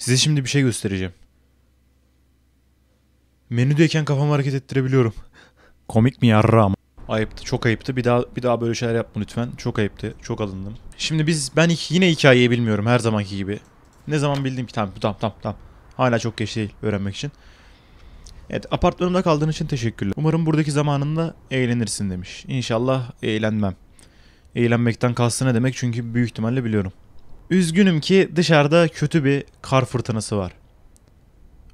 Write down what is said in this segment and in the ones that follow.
Size şimdi bir şey göstereceğim. Menüdeyken kafamı hareket ettirebiliyorum. Komik mi yarram? Ayıptı, çok ayıptı. Bir daha bir daha böyle şeyler yapma lütfen. Çok ayıptı. Çok alındım. Şimdi biz ben yine hikayeyi bilmiyorum her zamanki gibi. Ne zaman bildim ki tamam tamam tamam tamam. Hala çok geç değil öğrenmek için. Evet apartmanımda kaldığın için teşekkürler. Umarım buradaki zamanında eğlenirsin demiş. İnşallah eğlenmem. Eğlenmekten kastı ne demek çünkü büyük ihtimalle biliyorum. Üzgünüm ki dışarıda kötü bir kar fırtınası var.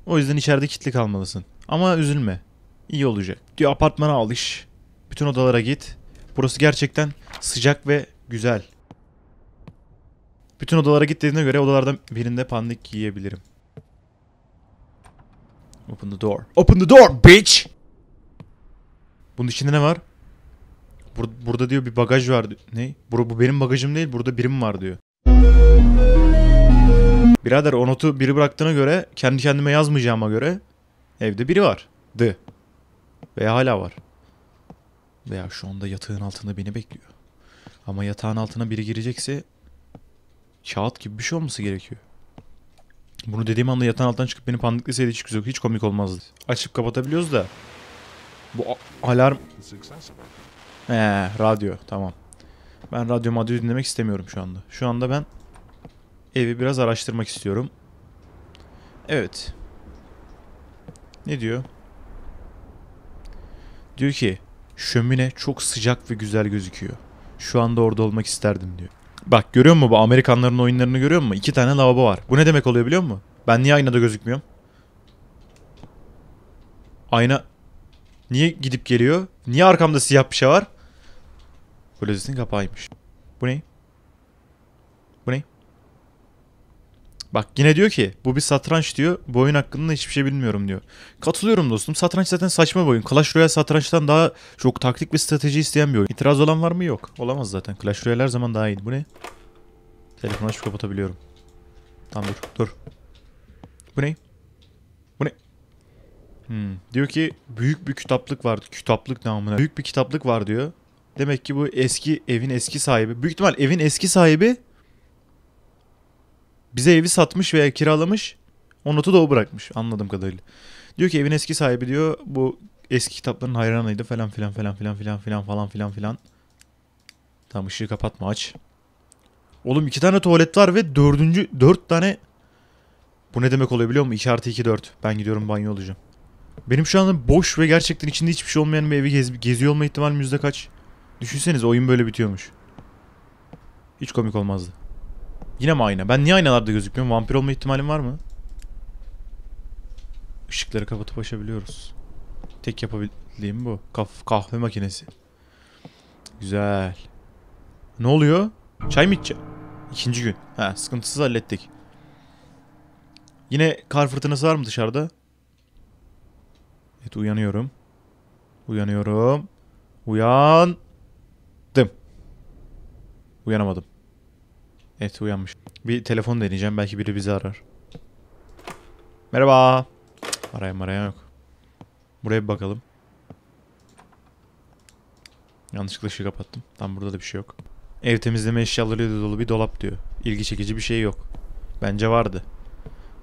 O yüzden içeride kilitli kalmalısın. Ama üzülme. İyi olacak. Diyor apartmana alış. Bütün odalara git. Burası gerçekten sıcak ve güzel. Bütün odalara git dediğine göre odalardan birinde pandik giyebilirim. Open the door. Open the door bitch! Bunun içinde ne var? Bur- burada diyor bir bagaj var. Ne? Bu, bu benim bagajım değil. Burada birim var diyor. Birader o notu biri bıraktığına göre kendi kendime yazmayacağıma göre evde biri var. Dı. Veya hala var. Veya şu anda yatağın altında beni bekliyor. Ama yatağın altına biri girecekse kağıt gibi bir şey olması gerekiyor. Bunu dediğim anda yatağın altından çıkıp beni pandikleseydi hiç güzel, hiç komik olmazdı. Açıp kapatabiliyoruz da. Bu alarm... He, radyo tamam. Ben radyo madyo dinlemek istemiyorum şu anda. Şu anda ben evi biraz araştırmak istiyorum. Evet. Ne diyor? Diyor ki şömine çok sıcak ve güzel gözüküyor. Şu anda orada olmak isterdim diyor. Bak görüyor musun bu Amerikanların oyunlarını görüyor musun? İki tane lavabo var. Bu ne demek oluyor biliyor musun? Ben niye aynada gözükmüyorum? Ayna niye gidip geliyor? Niye arkamda siyah bir şey var? Klozetin kapağıymış. Bu ne? Bu ne? Bak yine diyor ki bu bir satranç diyor. Bu oyun hakkında hiçbir şey bilmiyorum diyor. Katılıyorum dostum. Satranç zaten saçma bir oyun. Clash Royale satrançtan daha çok taktik ve strateji isteyen bir oyun. İtiraz olan var mı? Yok. Olamaz zaten. Clash Royale her zaman daha iyiydi. Bu ne? Telefonu açıp kapatabiliyorum. Tamam dur. Dur. Bu ne? Bu ne? Hmm. Diyor ki büyük bir kitaplık var. Kitaplık namına. Büyük bir kitaplık var diyor. Demek ki bu eski evin eski sahibi. Büyük ihtimal evin eski sahibi bize evi satmış veya kiralamış. O notu da o bırakmış anladığım kadarıyla. Diyor ki evin eski sahibi diyor bu eski kitapların hayranıydı falan filan falan filan filan filan falan filan filan. Tamam ışığı kapatma aç. Oğlum iki tane tuvalet var ve dördüncü dört tane bu ne demek oluyor biliyor musun? 2 artı 2 4. Ben gidiyorum banyo olacağım. Benim şu anda boş ve gerçekten içinde hiçbir şey olmayan bir evi gez, geziyor olma ihtimalim yüzde kaç? Düşünsenize oyun böyle bitiyormuş. Hiç komik olmazdı. Yine mi ayna? Ben niye aynalarda gözükmüyorum? Vampir olma ihtimalim var mı? Işıkları kapatıp açabiliyoruz. Tek yapabildiğim bu. Kaf kahve makinesi. Güzel. Ne oluyor? Çay mı içeceğim? İkinci gün. Ha sıkıntısız hallettik. Yine kar fırtınası var mı dışarıda? Evet uyanıyorum. Uyanıyorum. Uyandım. Uyanamadım. Evet uyanmış. Bir telefon deneyeceğim. Belki biri bizi arar. Merhaba. Arayan arayan yok. Buraya bir bakalım. Yanlışlıkla ışığı kapattım. Tam burada da bir şey yok. Ev temizleme eşyalarıyla dolu bir dolap diyor. İlgi çekici bir şey yok. Bence vardı.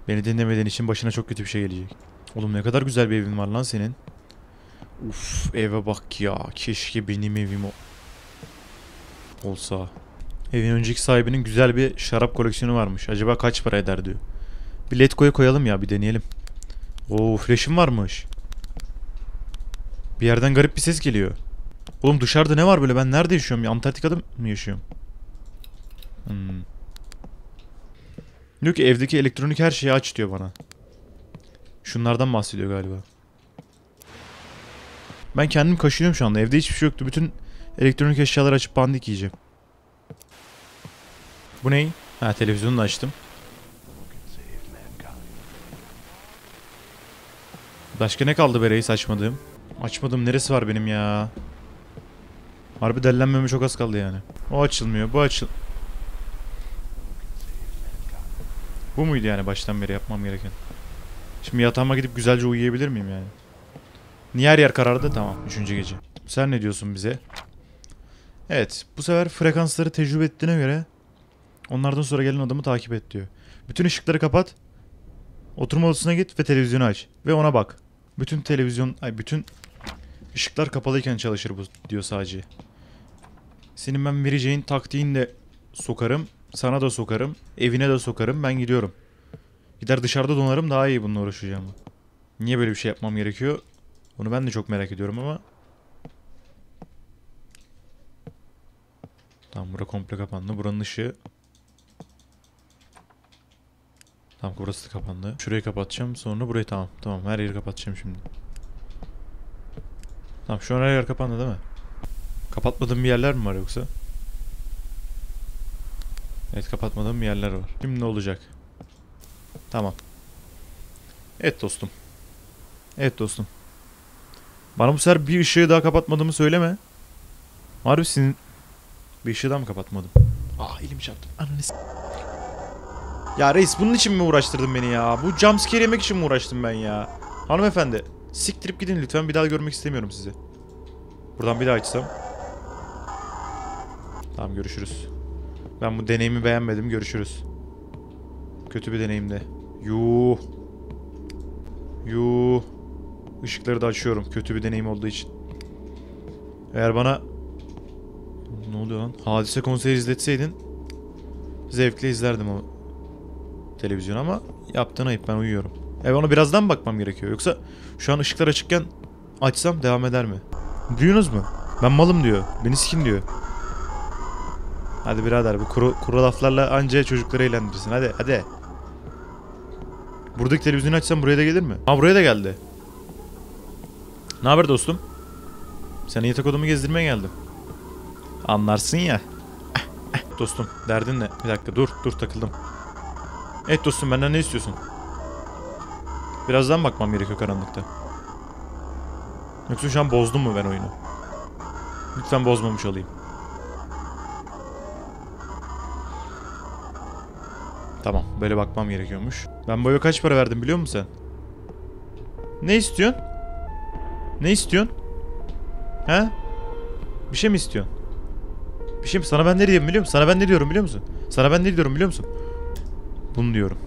Beni dinlemediğin için başına çok kötü bir şey gelecek. Oğlum ne kadar güzel bir evin var lan senin. Uf eve bak ya. Keşke benim evim o olsa. Evin önceki sahibinin güzel bir şarap koleksiyonu varmış. Acaba kaç para eder diyor. Bir Letgo'ya koyalım ya bir deneyelim. Oo flash'ım varmış. Bir yerden garip bir ses geliyor. Oğlum dışarıda ne var böyle ben nerede yaşıyorum ya? Antarktika'da mı yaşıyorum? Hmm. Diyor ki evdeki elektronik her şeyi aç diyor bana. Şunlardan bahsediyor galiba. Ben kendim kaşınıyorum şu anda. Evde hiçbir şey yoktu. Bütün elektronik eşyaları açıp pandik yiyeceğim. Bu ne? Ha televizyonu da açtım. Başka ne kaldı be reis açmadığım? Açmadığım neresi var benim ya? Harbi dellenmeme çok az kaldı yani. O açılmıyor, bu açıl... Bu muydu yani baştan beri yapmam gereken? Şimdi yatağıma gidip güzelce uyuyabilir miyim yani? Niye her yer karardı? Tamam, üçüncü gece. Sen ne diyorsun bize? Evet, bu sefer frekansları tecrübe ettiğine göre onlardan sonra gelen adamı takip et diyor. Bütün ışıkları kapat. Oturma odasına git ve televizyonu aç. Ve ona bak. Bütün televizyon, ay bütün ışıklar kapalıyken çalışır bu diyor sadece. Senin ben vereceğin taktiğini de sokarım. Sana da sokarım. Evine de sokarım. Ben gidiyorum. Gider dışarıda donarım daha iyi bununla uğraşacağım. Niye böyle bir şey yapmam gerekiyor? Bunu ben de çok merak ediyorum ama. Tamam bura komple kapandı. Buranın ışığı. Tamam burası da kapandı. Şurayı kapatacağım. Sonra burayı tamam. Tamam her yeri kapatacağım şimdi. Tamam şu an her yer kapandı değil mi? Kapatmadığım bir yerler mi var yoksa? Evet kapatmadığım bir yerler var. Şimdi ne olacak? Tamam. Evet dostum. Evet dostum. Bana bu sefer bir ışığı daha kapatmadığımı söyleme. Harbi senin... Bir ışığı daha mı kapatmadım? Ah elim çarptı. Ananı Ya reis bunun için mi uğraştırdın beni ya? Bu jumpscare yemek için mi uğraştım ben ya? Hanımefendi. Siktirip gidin lütfen. Bir daha görmek istemiyorum sizi. Buradan bir daha açsam. Tamam görüşürüz. Ben bu deneyimi beğenmedim. Görüşürüz. Kötü bir deneyimdi. Yuh. Yuh. Işıkları da açıyorum. Kötü bir deneyim olduğu için. Eğer bana... Ne oluyor lan? Hadise konseri izletseydin... Zevkle izlerdim o televizyon ama yaptığın ayıp ben uyuyorum. E ona birazdan bakmam gerekiyor. Yoksa şu an ışıklar açıkken açsam devam eder mi? Duyuyorsunuz mu? Ben malım diyor. Beni sikin diyor. Hadi birader bu kuru, kuru laflarla anca çocukları eğlendirirsin. Hadi hadi. Buradaki televizyonu açsam buraya da gelir mi? Ha buraya da geldi. Ne haber dostum? Seni yatak odamı gezdirmeye geldim. Anlarsın ya. dostum derdin ne? Bir dakika dur dur takıldım. Evet dostum benden ne istiyorsun? Birazdan bakmam gerekiyor karanlıkta. Yoksa şu an bozdum mu ben oyunu? Lütfen bozmamış olayım. Tamam böyle bakmam gerekiyormuş. Ben eve kaç para verdim biliyor musun sen? Ne istiyorsun? Ne istiyorsun? He? Bir şey mi istiyorsun? Bir şey mi? Sana ben ne diyeyim biliyor musun? Sana ben ne diyorum biliyor musun? Sana ben ne diyorum biliyor musun? Bunu diyorum.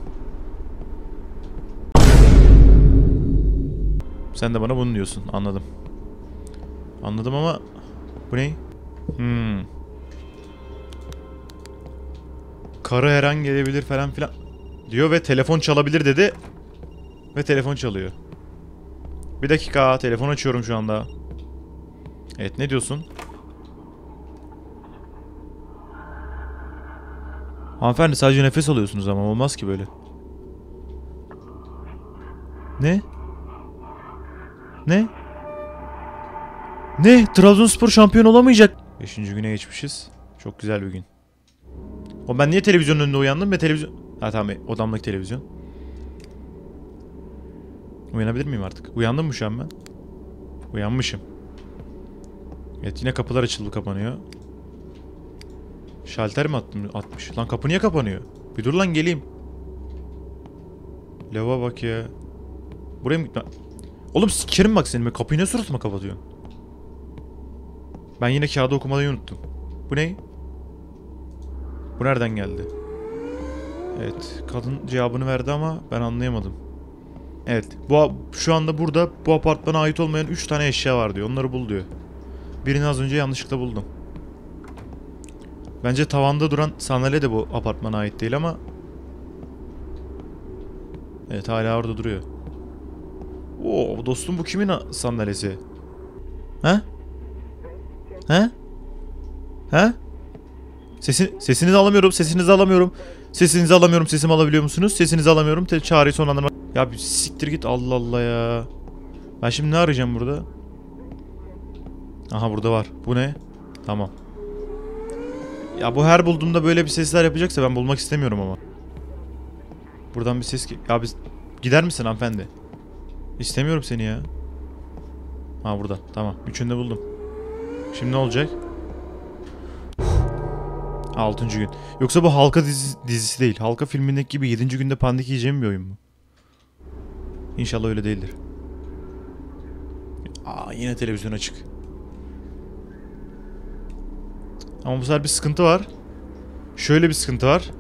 Sen de bana bunu diyorsun. Anladım. Anladım ama bu ne? Hmm. Karı her an gelebilir falan filan diyor ve telefon çalabilir dedi. Ve telefon çalıyor. Bir dakika telefon açıyorum şu anda. Evet ne diyorsun? Hanımefendi sadece nefes alıyorsunuz ama olmaz ki böyle. Ne? Ne? Ne? Trabzonspor şampiyon olamayacak. Beşinci güne geçmişiz. Çok güzel bir gün. O ben niye televizyonun önünde uyandım ve televizyon... Ha tamam odamdaki televizyon. Uyanabilir miyim artık? Uyandım mı şu an ben? Uyanmışım. Evet yine kapılar açıldı kapanıyor. Şalter mi attım, atmış? Lan kapı niye kapanıyor? Bir dur lan geleyim. Lava bak ya. Buraya mı gitme? Oğlum sikerim bak seni. Kapıyı ne suratıma kapatıyorsun? Ben yine kağıdı okumayı unuttum. Bu ne? Bu nereden geldi? Evet. Kadın cevabını verdi ama ben anlayamadım. Evet. Bu şu anda burada bu apartmana ait olmayan 3 tane eşya var diyor. Onları bul diyor. Birini az önce yanlışlıkla buldum. Bence tavanda duran sandalye de bu apartmana ait değil ama Evet hala orada duruyor. Oo dostum bu kimin sandalyesi? He? He? He? Sesi, sesinizi alamıyorum, sesinizi alamıyorum. Sesinizi alamıyorum, sesimi alabiliyor musunuz? Sesinizi alamıyorum. Te çağrıyı sonlandırma. Ya bir siktir git Allah Allah ya. Ben şimdi ne arayacağım burada? Aha burada var. Bu ne? Tamam. Ya bu her bulduğumda böyle bir sesler yapacaksa ben bulmak istemiyorum ama. Buradan bir ses ki... Ya biz... Gider misin hanımefendi? İstemiyorum seni ya. Ha burada. Tamam. Üçünü de buldum. Şimdi ne olacak? Altıncı gün. Yoksa bu Halka dizi, dizisi değil. Halka filmindeki gibi yedinci günde pandik yiyeceğim bir oyun mu? İnşallah öyle değildir. Aa yine televizyon açık. Ama bu sefer bir sıkıntı var. Şöyle bir sıkıntı var.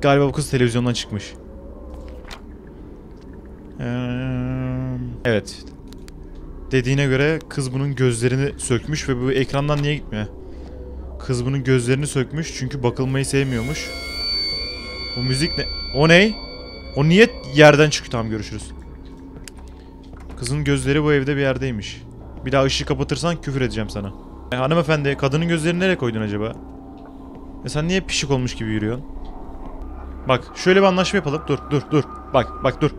Galiba bu kız televizyondan çıkmış. Evet. Dediğine göre kız bunun gözlerini sökmüş ve bu ekrandan niye gitmiyor? Kız bunun gözlerini sökmüş çünkü bakılmayı sevmiyormuş. Bu müzik ne? O ne? O niye yerden çıktı? Tamam görüşürüz. Kızın gözleri bu evde bir yerdeymiş. Bir daha ışığı kapatırsan küfür edeceğim sana. E, hanımefendi kadının gözlerini nereye koydun acaba? E sen niye pişik olmuş gibi yürüyorsun? Bak şöyle bir anlaşma yapalım. Dur dur dur. Bak bak dur.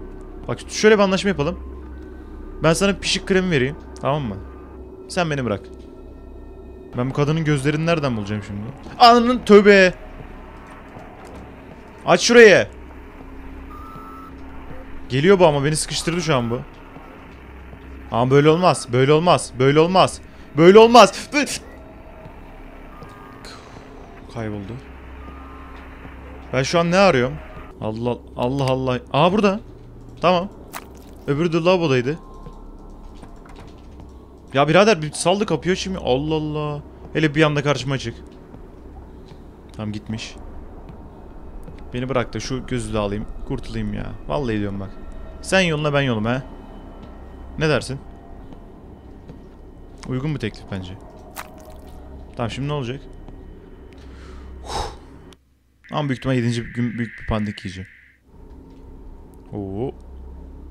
Bak şöyle bir anlaşma yapalım. Ben sana pişik kremi vereyim. Tamam mı? Sen beni bırak. Ben bu kadının gözlerini nereden bulacağım şimdi? Ananın tövbe. Aç şurayı. Geliyor bu ama beni sıkıştırdı şu an bu. Ama böyle olmaz. Böyle olmaz. Böyle olmaz. Böyle olmaz. Kayboldu. Ben şu an ne arıyorum? Allah Allah Allah. Aa burada. Tamam. Öbürü de lavabodaydı. Ya birader bir saldı kapıyı şimdi. Allah Allah. Hele bir anda karşıma çık. Tamam gitmiş. Beni bırak da şu gözü alayım. Kurtulayım ya. Vallahi diyorum bak. Sen yoluna ben yoluma he. Ne dersin? Uygun bir teklif bence. Tamam şimdi ne olacak? Huh. Ama büyük ihtimal 7. gün büyük bir panik yiyeceğim. Oo.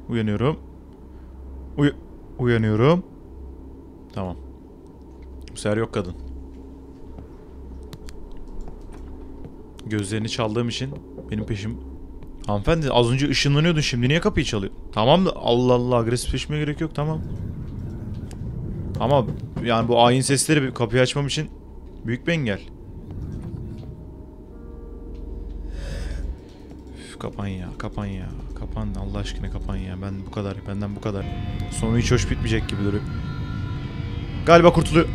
Uyanıyorum. Uy uyanıyorum. Tamam. Bu sefer yok kadın. Gözlerini çaldığım için benim peşim... Hanımefendi az önce ışınlanıyordun şimdi niye kapıyı çalıyor? Tamam da Allah Allah agresifleşmeye gerek yok tamam. Ama yani bu ayin sesleri kapıyı açmam için büyük bir engel. Üf, kapan ya, kapan ya. Kapan Allah aşkına kapan ya. Ben bu kadar, benden bu kadar. Sonu hiç hoş bitmeyecek gibi duruyor. Galiba kurtuluyor.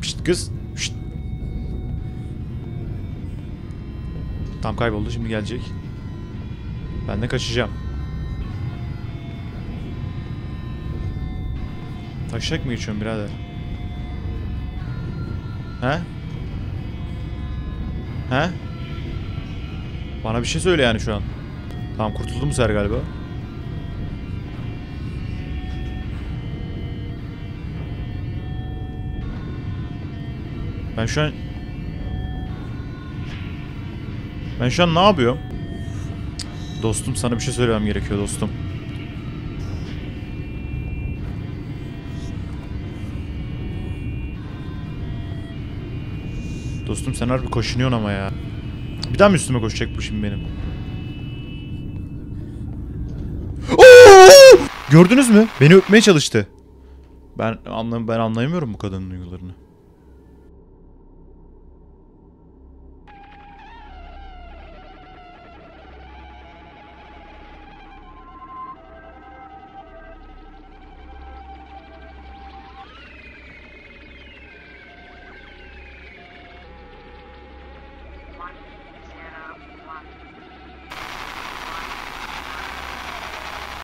Pişt kız. Tam kayboldu şimdi gelecek. Ben de kaçacağım. Taşak mı geçiyorsun birader? He? He? Bana bir şey söyle yani şu an. Tamam kurtuldum sefer galiba. Ben şu an... Ben şu an ne yapıyorum? Dostum sana bir şey söylemem gerekiyor dostum. Dostum sen harbi koşunuyorsun ama ya. Bir daha mı üstüme koşacak bu şimdi benim? Gördünüz mü? Beni öpmeye çalıştı. Ben anlam ben anlayamıyorum bu kadının duygularını.